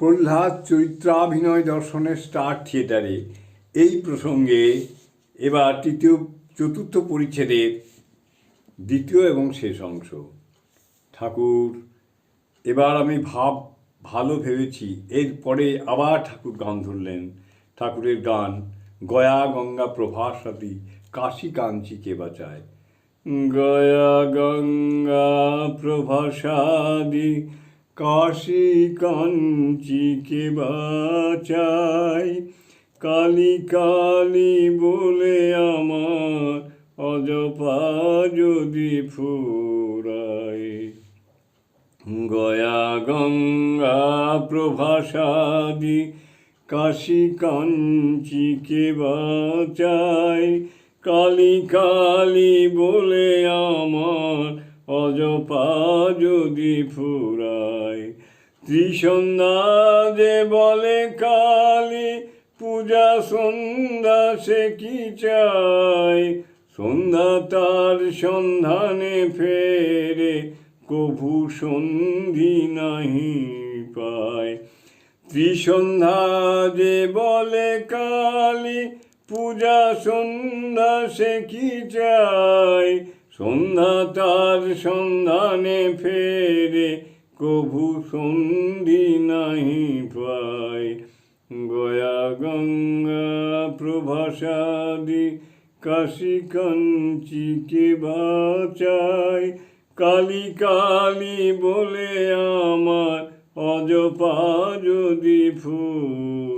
প্রহ্লাদ চরিত্রাভিনয় দর্শনের স্টার থিয়েটারে। এই প্রসঙ্গে এবার তৃতীয়, চতুর্থ পরিচ্ছেদের দ্বিতীয় এবং শেষ অংশ। ঠাকুর, এবার আমি ভাব, ভালো ভেবেছি এরপরে আবার ঠাকুর গান ধরলেন। ঠাকুরের গান, গয়া গঙ্গা প্রভাসাদি, কাশি কাঞ্চি কে বাঁচায়। গয়া গঙ্গা প্রভাসাদি কাশী কাঞ্চি কে বাঁচায় কালি কালি বলে আমার অজপা যদি ফুরায়। গয়া গঙ্গা প্রভাসাদি কাশী কাঞ্চি কে বাঁচায়? কালি কালি বলে আমার অজপা যদি ফুরায় ত্রিসন্ধ্যা যে বলে কালী, পূজা সন্ধ্যা সে কি চায়? সন্ধ্যা তার সন্ধানে ফেরে, কভু সন্ধি নাহি পায়। ত্রিসন্ধ্যা যে বলে কালী, পূজা সন্ধ্যা সে কি চায়? সন্ধ্যা তার সন্ধানে ফেরে, কভু সন্ধি নাহি পায়। গয়া গঙ্গা প্রভাসাদি কাশী কাঞ্চি কে বাঁচায়। কালি কালি বলে আমার, অজপা যদি ফুরায়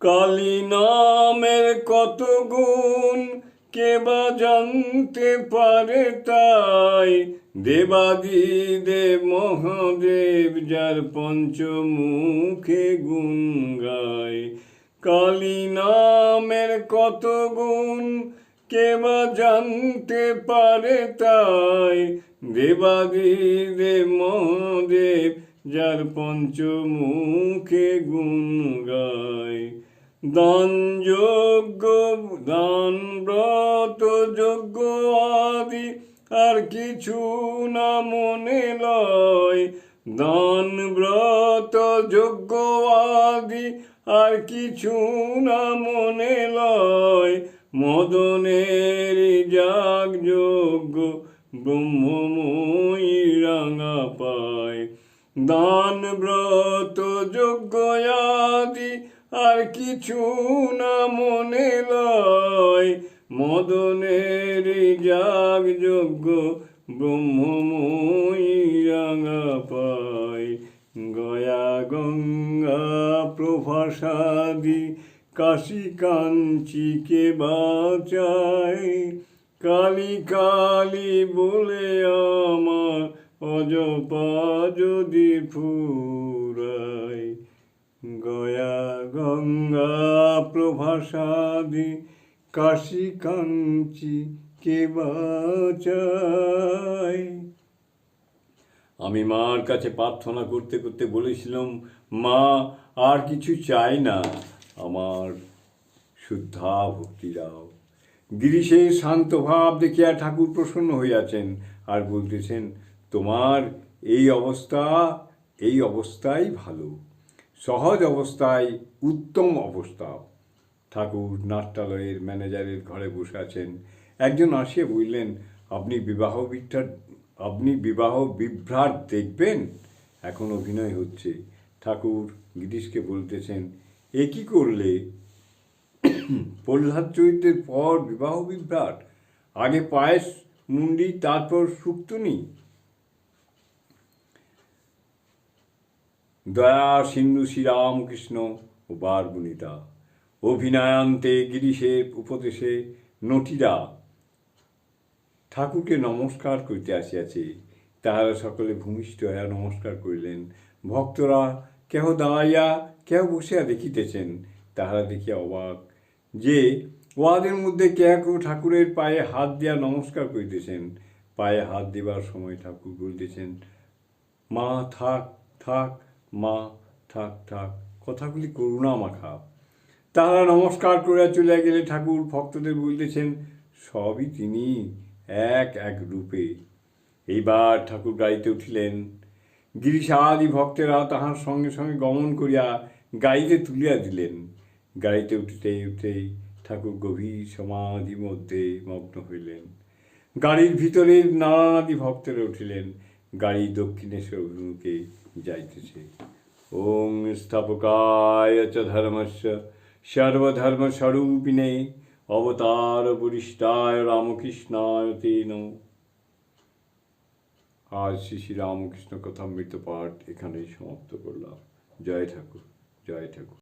কালী নামের কত গুণ, কে বা জানতে পারে তাই? দেবাদি দেব মহাদেব, যার পঞ্চমুখে গুণ গায়। কালী নামের কত গুণ, কে বা জানতে পারে তাই? দেবাদি দেব মহাদেব, যার পঞ্চমুখে গুণ গায়। দান যজ্ঞ দান ব্রত যজ্ঞ আদি, আর কিছু না মনে লয়। দান ব্রত যজ্ঞ আদি, আর কিছু না মনে লয়। মদনের যাগ যজ্ঞ ব্রহ্মময়ী রাঙা পায়। দান ব্রত যোগ্য আদি আর কিছু না মনে লয়। মদনের যাগ যজ্ঞ ব্রহ্মময়ী পায়। গয়া গঙ্গা প্রভাসাদি কাশী কাঞ্চি কে বাঁচায়। কালি কালি বলে আমার অজপা যদি ফুরায়। গঙ্গা প্রভাসাদি কাশী কাঞ্চি কে আমি মার কাছে প্রার্থনা করতে করতে বলেছিলাম, মা, আর কিছু চাই না। আমার শুদ্ধা ভক্তি দাও। গিরিশের শান্ত ভাব দেখিয়া ঠাকুর প্রসন্ন হইয়াছেন আর বলতেছেন, তোমার এই অবস্থা, এই অবস্থাই ভালো। সহজ অবস্থায় উত্তম অবস্থা ঠাকুর, নাট্যালয়ের ম্যানেজারের ঘরে বসে আছেন। একজন আসিয়া বললেন, আপনি বিবাহ বিভ্রাট আপনি বিবাহ বিভ্রাট দেখবেন? এখন অভিনয় হচ্ছে। ঠাকুর গিরিশকে বলতেছেন, এ কি করলে? প্রহ্লাদ চরিত্রের পর বিবাহ বিভ্রাট? আগে পায়েস, মুন্ডি, তারপর সুক্তনি? দয়া সিন্ধু শ্রীরামকৃষ্ণ ও বারগুনিতা অভিনয়ান্তে গিরিশের উপদেশে নটিরা। ঠাকুরকে নমস্কার করিতে আসিয়াছে। তাহারা সকলে ভূমিষ্ঠ হইয়া নমস্কার করিলেন। ভক্তরা, কেহ দাঁড়াইয়া, কেহ বসিয়া দেখিতেছেন, তাহারা দেখিয়া অবাক। যে, ওয়াদের মধ্যে কেহ কেউ ঠাকুরের পায়ে হাত দিয়া নমস্কার করিতেছেন, পায়ে হাত দেবার সময় ঠাকুর বলিতেছেন, মা, থাক থাক মা, থাক থাক, কথাগুলি করুণা মাখা। তাহারা নমস্কার করিয়া চলিয়া গেলে ঠাকুর ভক্তদের বলিতেছেন, সবই তিনি এক এক রূপে। এইবার ঠাকুর গাড়িতে উঠিলেন। গিরিশাদি ভক্তেরা তাহার সঙ্গে সঙ্গে গমন করিয়া গাড়িতে তুলিয়া দিলেন। গাড়িতে উঠিতে উঠতেই ঠাকুর গভীর সমাধি মধ্যে মগ্ন হইলেন। গাড়ির ভিতরে নানাদি ভক্তেরা উঠিলেন। গাড়ি দক্ষিণেশ্বর অভিমুখে যাইতেছে। ওং স্থাপকায় চ ধর্মস্য সর্বধর্মস্বরূপিণে অবতার বরিষ্ঠায় রামকৃষ্ণায় তে আজ শ্রী শ্রী রামকৃষ্ণ কথামৃত পাঠ এখানেই সমাপ্ত করলাম। জয় ঠাকুর জয় ঠাকুর।